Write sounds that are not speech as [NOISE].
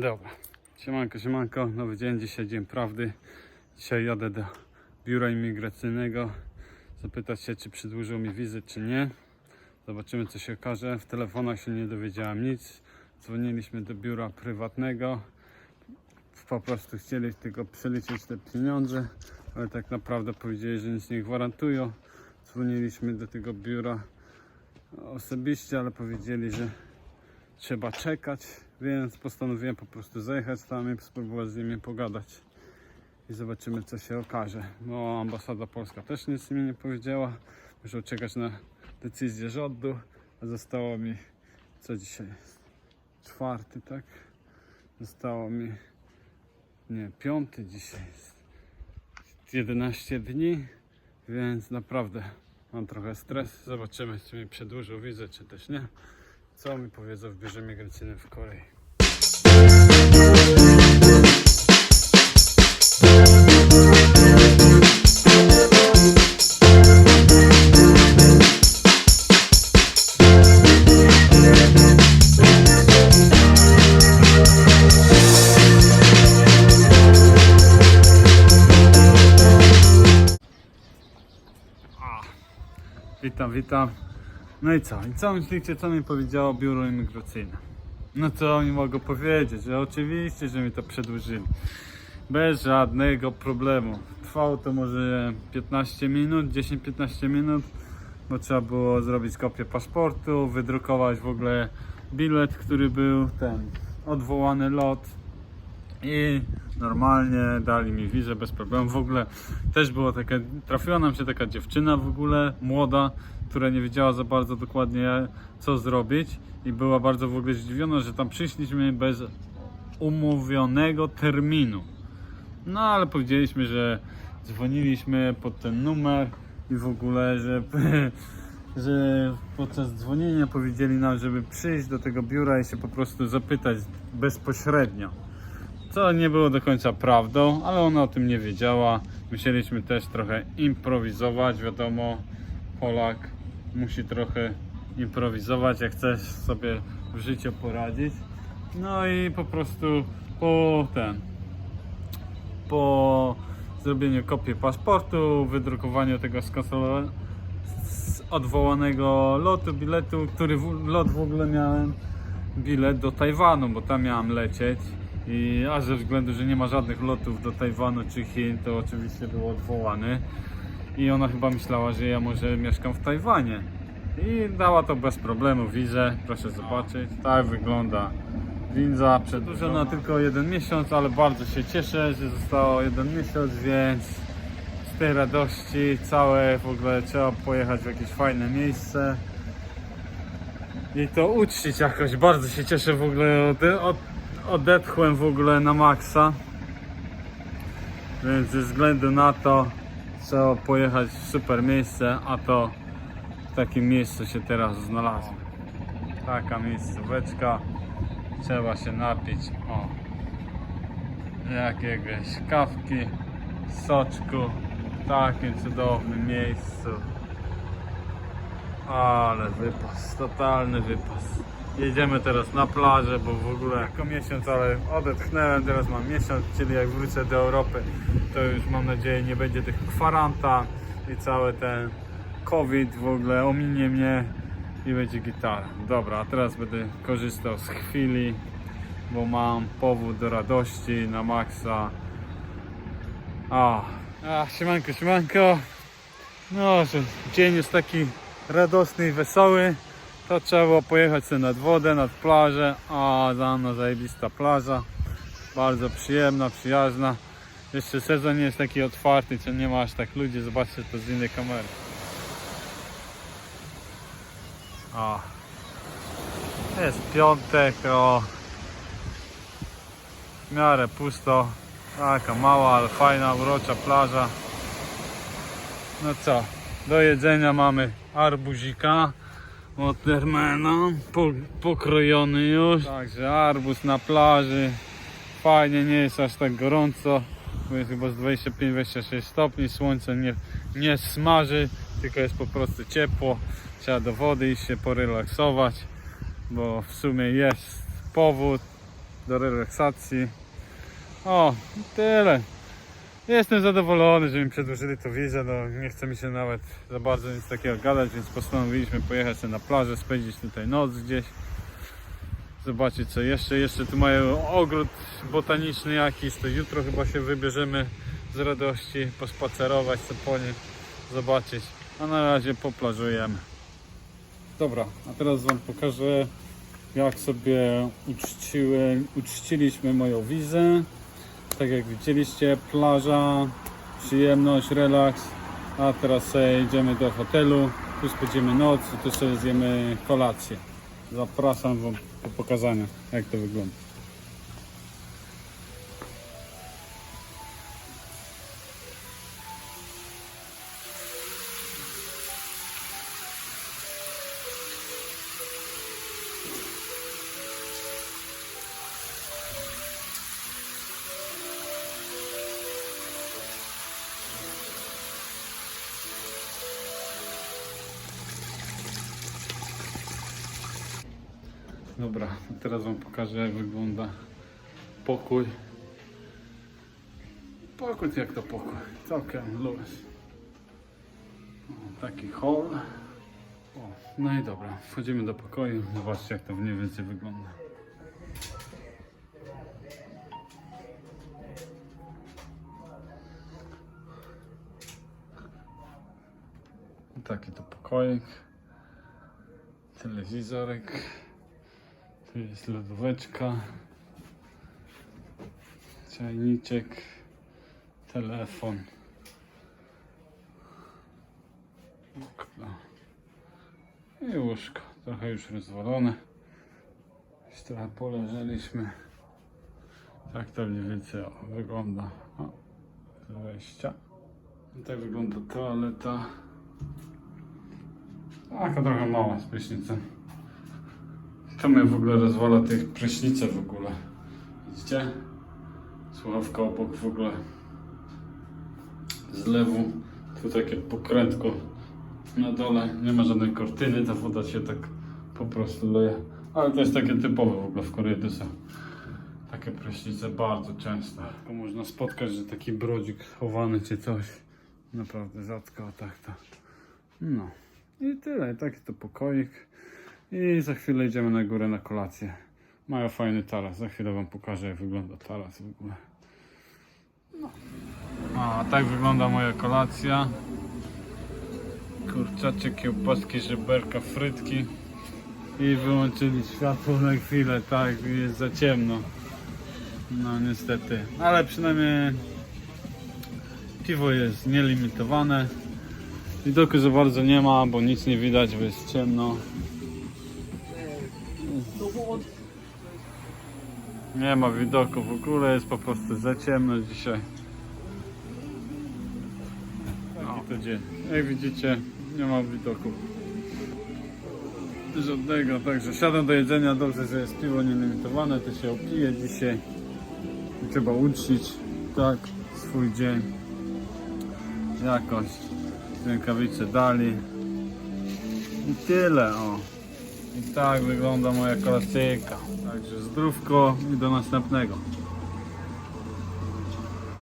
Dobra. Siemanko, siemanko. Nowy dzień, dzisiaj dzień prawdy. Dzisiaj jadę do biura imigracyjnego. Zapytać się, czy przedłużył mi wizę, czy nie. Zobaczymy, co się okaże. W telefonach się nie dowiedziałem nic. Dzwoniliśmy do biura prywatnego. Po prostu chcieli tylko przeliczyć te pieniądze, ale tak naprawdę powiedzieli, że nic nie gwarantują. Dzwoniliśmy do tego biura osobiście, ale powiedzieli, że trzeba czekać, więc postanowiłem po prostu zajechać tam i spróbować z nimi pogadać i zobaczymy co się okaże. Bo ambasada polska też nic mi nie powiedziała. Muszę czekać na decyzję rządu, a zostało mi co dzisiaj jest? Czwarty, tak? Zostało mi nie, piąty dzisiaj jest. 11 dni, więc naprawdę mam trochę stres. Zobaczymy, czy mi przedłużył wizę, czy też nie. Co mi powiedzą w biurze migracyjnym w Korei? Witam, witam. No i co? I co myślicie, co mi powiedziało biuro imigracyjne? No co oni mogą powiedzieć? Że oczywiście, że mi to przedłużyli. Bez żadnego problemu. Trwało to może 15 minut, 10-15 minut, bo trzeba było zrobić kopię paszportu, wydrukować w ogóle bilet, który był ten odwołany lot i normalnie dali mi wizę bez problemu. W ogóle też było takie, trafiła nam się taka dziewczyna w ogóle, młoda, która nie wiedziała za bardzo dokładnie co zrobić i była bardzo w ogóle zdziwiona, że tam przyszliśmy bez umówionego terminu. No ale powiedzieliśmy, że dzwoniliśmy pod ten numer i w ogóle, że, [LAUGHS] że podczas dzwonienia powiedzieli nam, żeby przyjść do tego biura i się po prostu zapytać bezpośrednio. Co nie było do końca prawdą, ale ona o tym nie wiedziała. Musieliśmy też trochę improwizować, wiadomo, Polak musi trochę improwizować, jak chce sobie w życiu poradzić. No i po prostu po ten, po zrobieniu kopii paszportu, wydrukowaniu tego z odwołanego lotu, biletu, który w, lot w ogóle miałem bilet do Tajwanu, bo tam miałem lecieć. I, a ze względu, że nie ma żadnych lotów do Tajwanu czy Chin, to oczywiście był odwołany. I ona chyba myślała, że ja może mieszkam w Tajwanie. I dała to bez problemu wizę, proszę zobaczyć. Tak wygląda winza. Przedłużona tylko jeden miesiąc, ale bardzo się cieszę, że zostało jeden miesiąc, więc z tej radości całe w ogóle trzeba pojechać w jakieś fajne miejsce i to uczcić jakoś. Bardzo się cieszę w ogóle, ode, od, odetchłem w ogóle na maksa. Więc ze względu na to trzeba pojechać w super miejsce, a to w takim miejscu się teraz znalazłem. Taka miejscóweczka. Trzeba się napić o jakiegoś kawki, soczku w takim cudownym miejscu. Ale wypas, totalny wypas. Jedziemy teraz na plażę, bo w ogóle jako miesiąc, ale odetchnąłem, teraz mam miesiąc, czyli jak wrócę do Europy, to już mam nadzieję nie będzie tych kwarantan i cały ten COVID w ogóle ominie mnie i będzie gitara. Dobra, a teraz będę korzystał z chwili, bo mam powód do radości na maksa. A, a siemanko, siemanko. No, że dzień jest taki radosny i wesoły, to trzeba było pojechać sobie nad wodę, nad plażę, a za mną zajebista plaża, bardzo przyjemna, przyjazna. Jeszcze sezon nie jest taki otwarty, co nie ma aż tak ludzi, zobaczcie to z innej kamery. O. Jest piątek, o. W miarę pusto, taka mała, ale fajna, urocza plaża. No co, do jedzenia mamy arbuzika od Lermana, po, pokrojony już. Także arbuz na plaży. Fajnie, nie jest aż tak gorąco, bo jest chyba z 25-26 stopni. Słońce nie, nie smaży, tylko jest po prostu ciepło. Trzeba do wody iść się porelaksować, bo w sumie jest powód. do relaksacji. O, tyle. Jestem zadowolony, że mi przedłużyli to wizę, no nie chce mi się nawet za bardzo nic takiego gadać, więc postanowiliśmy pojechać na plażę, spędzić tutaj noc gdzieś. Zobaczyć co jeszcze, jeszcze tu mają ogród botaniczny jakiś, to jutro chyba się wybierzemy z radości, pospacerować sobie po nim, zobaczyć, a na razie poplażujemy. Dobra, a teraz Wam pokażę jak sobie uczciłem, uczciliśmy moją wizę. Tak jak widzieliście, plaża, przyjemność, relaks. A teraz sobie idziemy do hotelu, tu spędzimy noc i tu sobie zjemy kolację. Zapraszam Wam po pokazaniu, jak to wygląda. Dobra, teraz Wam pokażę jak wygląda pokój. Pokój jak to pokój, całkiem luz. Taki hall. O, no i dobra, wchodzimy do pokoju, zobaczcie jak to mniej więcej wygląda. Taki to pokoik. Telewizorek. Tu jest lodóweczka. Czajniczek. Telefon. Okno. I łóżko. Trochę już rozwalone. Już trochę poleżeliśmy. Tak to mniej więcej o, wygląda. O, wejścia. I tak wygląda toaleta. Taka trochę mała z prysznicem. To mnie w ogóle rozwala tych prysznice w ogóle. Widzicie? Słuchawka obok w ogóle zlewu. Tu takie pokrętko na dole. Nie ma żadnej kortyny, ta woda się tak po prostu leje. Ale to jest takie typowe w ogóle w Korei to są takie prysznice bardzo często. Można spotkać, że taki brodzik chowany czy coś. Naprawdę rzadko, tak to. No. I tyle, taki to pokoik. I za chwilę idziemy na górę na kolację. Mają fajny taras, za chwilę wam pokażę jak wygląda taras w ogóle. No. A tak wygląda moja kolacja. Kurczacze, kiełbaski, żeberka, frytki. I wyłączyli światło na chwilę, tak, jest za ciemno. No niestety, ale przynajmniej piwo jest nielimitowane. Widoku za bardzo nie ma, bo nic nie widać, bo jest ciemno. Nie ma widoku w ogóle, jest po prostu za ciemno dzisiaj. Taki to dzień. Jak widzicie, nie ma widoku. Żadnego, także siadam do jedzenia, dobrze, że jest piwo nielimitowane, to się opije dzisiaj. I Trzeba uczcić, tak, swój dzień. Jakoś rękawice dali. I tyle, o. I tak wygląda moja kolacyjka. Także zdrówko i do następnego.